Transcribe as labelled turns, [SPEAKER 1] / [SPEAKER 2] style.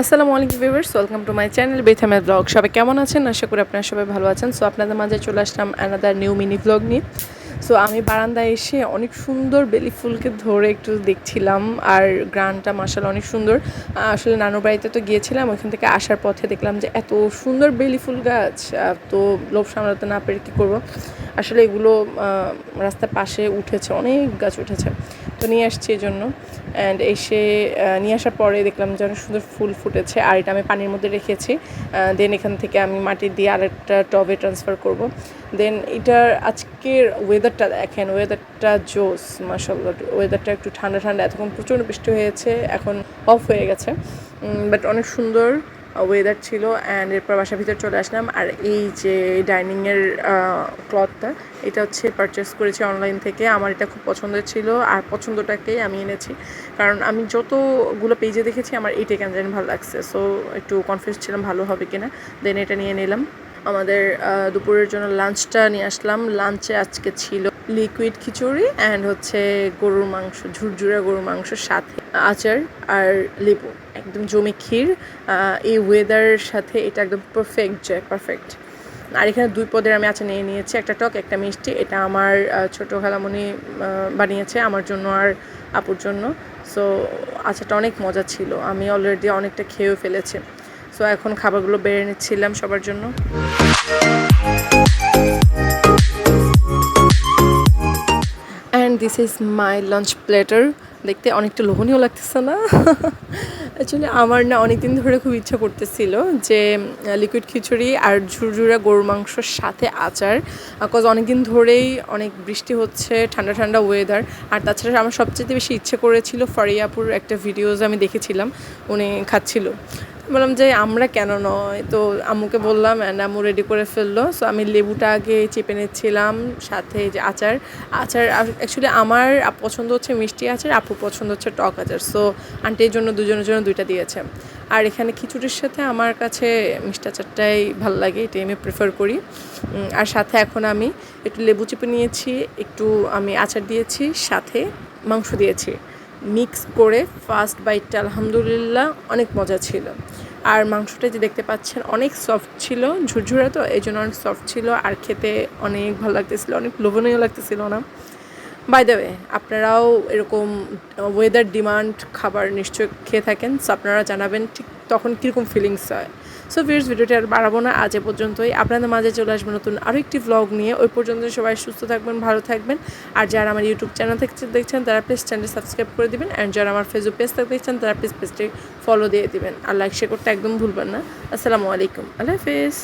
[SPEAKER 1] আসসালামু আলাইকুম viewers, welcome to my channel বেথামের blog. সবাই কেমন আছেন? আশা করি আপনারা সবাই ভালো আছেন। সো আপনাদের মাঝে চলে আসলাম অ্যানাদার নিউ মিনি ব্লগ নিয়ে। সো আমি বারান্দায় এসে অনেক সুন্দর বেলি ফুলকে ধরে একটু দেখছিলাম, আর গ্রানটা মাসাল অনেক সুন্দর। আসলে নানুর বাড়িতে তো গিয়েছিলাম ওইখান থেকে আসার পথে দেখলাম যে এত সুন্দর বেলি ফুল গাছ। তো লোভ সামলাতে না পেরে কী করব? আসলে এগুলো রাস্তার পাশে উঠেছে, অনেক গাছ উঠেছে। নিয়ে আসছি এই জন্য অ্যান্ড এসে নিয়ে আসার পরে দেখলাম যে অনেক সুন্দর ফুল ফুটেছে। আর এটা আমি পানির মধ্যে রেখেছি। দেন এখান থেকে আমি মাটি দিয়ে আরেকটা টবে ট্রান্সফার করব। দেন এটার আজকের ওয়েদারটা দেখেন ওয়েদারটা জোস মাসাল্লাহ ওয়েদারটা একটু ঠান্ডা ঠান্ডা। এতক্ষণ প্রচণ্ড বৃষ্টি হয়েছে, এখন অফ হয়ে গেছে। বাট অনেক সুন্দর। ওয়েদার ছিল অ্যান্ড এরপর বাসার ভিতরে চলে আসলাম। আর এই যে ডাইনিংয়ের ক্লথটা এটা হচ্ছে পারচেস করেছি অনলাইন থেকে। আমার এটা খুব পছন্দের ছিল আর পছন্দটাকেই আমি এনেছি। কারণ আমি যতগুলো পেজে দেখেছি, আমার এইটা কেন জানি ভালো লাগছে। সো একটু কনফিউজ ছিলাম ভালো হবে কিনা। দেন এটা নিয়ে নিলাম। আমাদের দুপুরের জন্য লাঞ্চটা নিয়ে আসলাম। লাঞ্চে আজকে ছিল লিকুইড খিচুড়ি অ্যান্ড হচ্ছে গরুর মাংস, ঝুরঝুরা গরুর মাংস সাথে আচার আর লেবু। একদম জমি ক্ষীর এই ওয়েদারের সাথে এটা একদম পারফেক্ট যায় পারফেক্ট আর এখানে দুই পদের আমি আচার নিয়ে নিয়েছি, একটা টক, একটা মিষ্টি। এটা আমার ছোটো ছোট খালামণি বানিয়েছে আমার জন্য আর আপুর জন্য। সো আচারটা অনেক মজা ছিল। আমি অলরেডি অনেকটা খেয়েও ফেলেছি। সো এখন খাবারগুলো বেড়ে নিচ্ছিলাম সবার জন্য। This is my lunch platter দেখতে অনেকটা লোভনীয় লাগতেছে না? অ্যাকচুয়ালি আমার না অনেকদিন ধরে খুব ইচ্ছা করতেছিল যে লিকুইড খিচুড়ি আর ঝুরঝুরা গরুর মাংসর সাথে আচার বিকজ অনেকদিন ধরেই অনেক বৃষ্টি হচ্ছে, ঠান্ডা ঠান্ডা ওয়েদার আর তাছাড়া আমার সবচেয়ে বেশি ইচ্ছে করেছিল ফরিয়াপুর একটা ভিডিওজ আমি দেখেছিলাম, উনি খাচ্ছিল। বললাম যে, আমরা কেন নয়? তো আম্মুকে বললাম, অ্যান্ড আম্মু রেডি করে ফেলল। সো আমি লেবুটা আগে চেপে নিচ্ছিলাম, সাথে যে আচার। আচার অ্যাকচুয়ালি আমার পছন্দ হচ্ছে মিষ্টি আচার, আপু পছন্দ হচ্ছে টক আচার। সো আন্টির জন্য দুজনের জন্য দুইটা দিয়েছে। আর এখানে খিচুড়ির সাথে আমার কাছে মিষ্টি আচারটাই ভালো লাগে, এটাই আমি প্রেফার করি। আর সাথে এখন আমি একটু লেবু চেপে নিয়েছি, একটু আমি আচার দিয়েছি, সাথে মাংস দিয়েছি। মিক্স করে ফার্স্ট বাইটটা আলহামদুলিল্লাহ অনেক মজা ছিল। আর মাংসটা যে দেখতে পাচ্ছেন অনেক সফট ছিল, ঝুরঝুরা তো এই জন্য অনেক সফট ছিল আর খেতে অনেক ভালো লাগতেছিল, অনেক লোভনীয় লাগতেছিল না। বাই দ্য ওয়ে আপনারাও এরকম ওয়েদার ডিমান্ড খাবার নিশ্চয় খেয়ে থাকেন। সো আপনারা জানাবেন ঠিক তখন কীরকম ফিলিংস হয়। সো ভিউর্স ভিডিওটি আর বাড়াবো না। আজ এ পর্যন্তই। আপনাদের মাঝে চলে আসবে নতুন আরও একটি ব্লগ নিয়ে। ওই পর্যন্ত সবাই সুস্থ থাকবেন, ভালো থাকবেন। আর যারা আমার ইউটিউব চ্যানেল থেকে দেখছেন, তারা প্লিজ চ্যানেলটি সাবস্ক্রাইব করে দিবেন। অ্যান্ড যারা আমার ফেসবুক পেজ থেকে দেখছেন, তারা প্লিজ পেজটি ফলো দিয়ে দিবেন। আর লাইক শেয়ার করতে একদম ভুলবেন না। আসসালামু আলাইকুম। আল্লাহ হাফিজ।